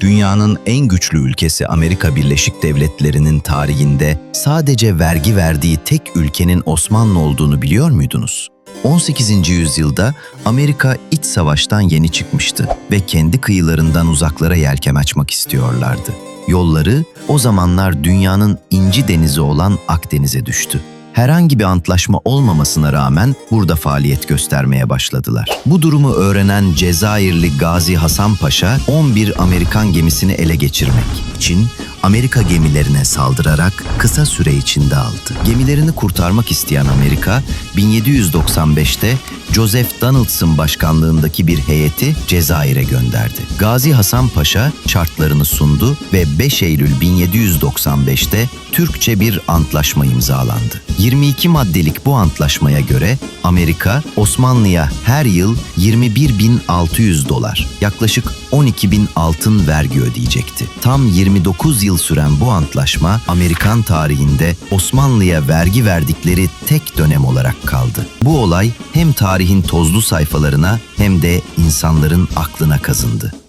Dünyanın en güçlü ülkesi Amerika Birleşik Devletleri'nin tarihinde sadece vergi verdiği tek ülkenin Osmanlı olduğunu biliyor muydunuz? 18. yüzyılda Amerika iç savaştan yeni çıkmıştı ve kendi kıyılarından uzaklara yelkem açmak istiyorlardı. Yolları o zamanlar dünyanın inci denizi olan Akdeniz'e düştü. Herhangi bir antlaşma olmamasına rağmen burada faaliyet göstermeye başladılar. Bu durumu öğrenen Cezayirli Gazi Hasan Paşa 11 Amerikan gemisini ele geçirmek için Amerika gemilerine saldırarak kısa süre içinde aldı. Gemilerini kurtarmak isteyen Amerika 1795'te Joseph Donaldson başkanlığındaki bir heyeti Cezayir'e gönderdi. Gazi Hasan Paşa şartlarını sundu ve 5 Eylül 1795'te Türkçe bir antlaşma imzalandı. 22 maddelik bu antlaşmaya göre Amerika Osmanlı'ya her yıl 21.600 dolar, yaklaşık 12 bin altın vergi ödeyecekti. Tam 29 yıl süren bu antlaşma Amerikan tarihinde Osmanlı'ya vergi verdikleri tek dönem olarak kaldı. Bu olay hem tarihin tozlu sayfalarına hem de insanların aklına kazındı.